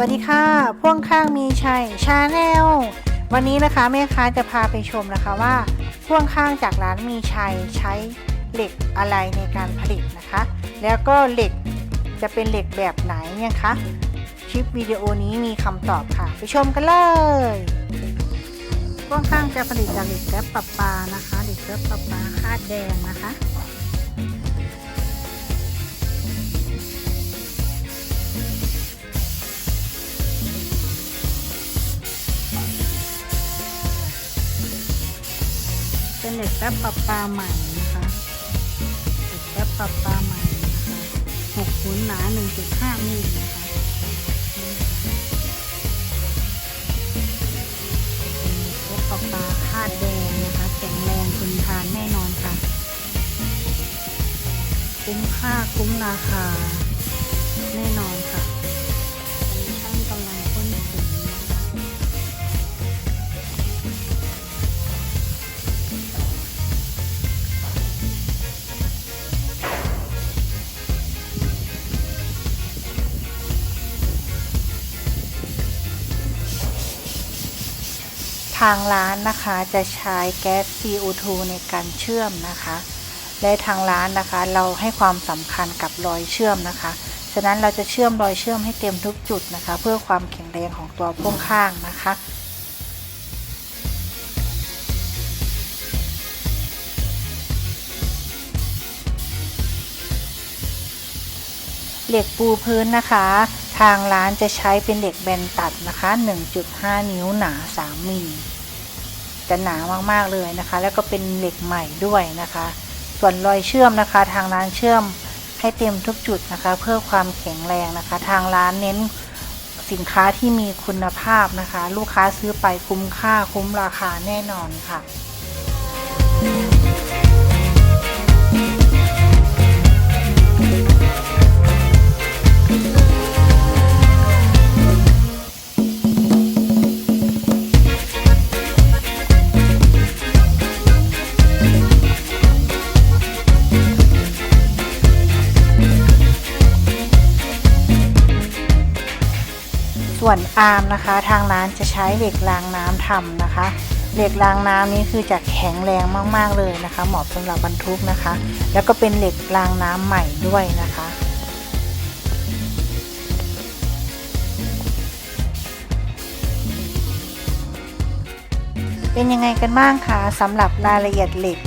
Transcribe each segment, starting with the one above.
สวัสดีค่ะ พ่วงข้างมีชัยชาแนล วันนี้นะคะแม่ค้าจะพาไปชมนะคะว่า พ่วงข้างจากร้านมีชัยใช้เหล็กอะไรในการผลิตนะคะ แล้วก็เหล็กจะเป็นเหล็กแบบไหนเนี่ยคะ คลิปวิดีโอนี้มีคำตอบค่ะ ไปชมกันเลย พ่วงข้างจะผลิตจากเหล็กแก๊ปปะปานะคะ เหล็กแก๊ปปะปาคาดแดงนะคะ เป็นเหล็กแป๊บปรับปลาใหม่นะคะเหล็กแป๊บปรับปลาใหม่นะคะหกหุนหนาหนึ่งจุดห้ามิลนะคะเหล็กแป๊บปรับปลาคาดแดงนะคะ แข็งแรงทนทานแน่นอนค่ะ คุ้มค่าคุ้มราคา ทางร้านนะคะจะใช้แก๊ส CO2 ในการเชื่อมนะคะ และทางร้านนะคะเราให้ความสำคัญกับรอยเชื่อมนะคะ ฉะนั้นเราจะเชื่อมรอยเชื่อมให้เต็มทุกจุดนะคะ เพื่อความแข็งแรงของตัวพ่วงข้างนะคะเหล็กปูพื้นนะคะ ทางร้านจะใช้เป็นเหล็กแบนตัดนะคะ 1.5 นิ้วหนา 3มิลจะหนามากๆเลยนะคะ แล้วก็เป็นเหล็กใหม่ด้วยนะคะ ส่วนรอยเชื่อมนะคะ ทางร้านเชื่อมให้เต็มทุกจุดนะคะ เพื่อความแข็งแรงนะคะ ทางร้านเน้นสินค้าที่มีคุณภาพนะคะ ลูกค้าซื้อไปคุ้มค่าคุ้มราคาแน่นอนค่ะ ส่วนอาร์มนะคะ ทางร้านจะใช้เหล็กรางน้ำทำนะคะ เหล็กรางน้ำนี้คือจะแข็งแรงมากๆเลยนะคะ เหมาะสำหรับบรรทุกนะคะ แล้วก็เป็นเหล็กรางน้ำใหม่ด้วยนะคะเป็นยังไงกันบ้างคะสำหรับรายละเอียดเหล็ก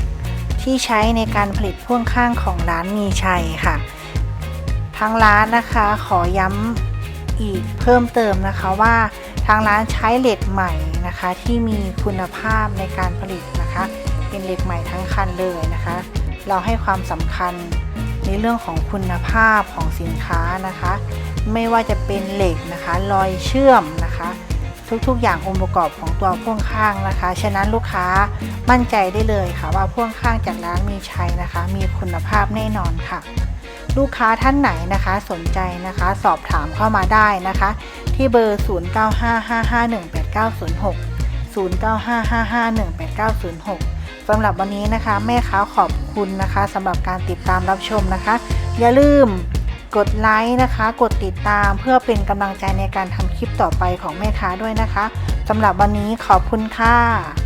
ที่ใช้ในการผลิตพ่วงข้างของร้านมีชัยค่ะ ทางร้านนะคะขอย้ำ อีกเพิ่มเติมนะคะว่าทางร้านใช้เหล็กใหม่นะคะ ที่มีคุณภาพในการผลิตนะคะ เป็นเหล็กใหม่ทั้งคันเลยนะคะ เราให้ความสำคัญในเรื่องของคุณภาพของสินค้านะคะ ไม่ว่าจะเป็นเหล็กนะคะรอยเชื่อมนะคะ ทุกๆอย่างองค์ประกอบของตัวพ่วงข้างนะคะ ฉะนั้นลูกค้ามั่นใจได้เลยค่ะว่าพ่วงข้างจากร้านมีชัยนะคะ มีคุณภาพแน่นอนค่ะ ลูกค้าท่านไหนนะคะสนใจนะคะ สอบถามเข้ามาได้นะคะ ที่เบอร์ 0955518906 0955518906 สำหรับวันนี้นะคะ แม่ค้าขอบคุณนะคะสำหรับการติดตามรับชมนะคะ อย่าลืมกดไลค์นะคะ กดติดตามเพื่อเป็นกำลังใจในการทำคลิปต่อไปของแม่ค้าด้วยนะคะสำหรับวันนี้ขอบคุณค่ะ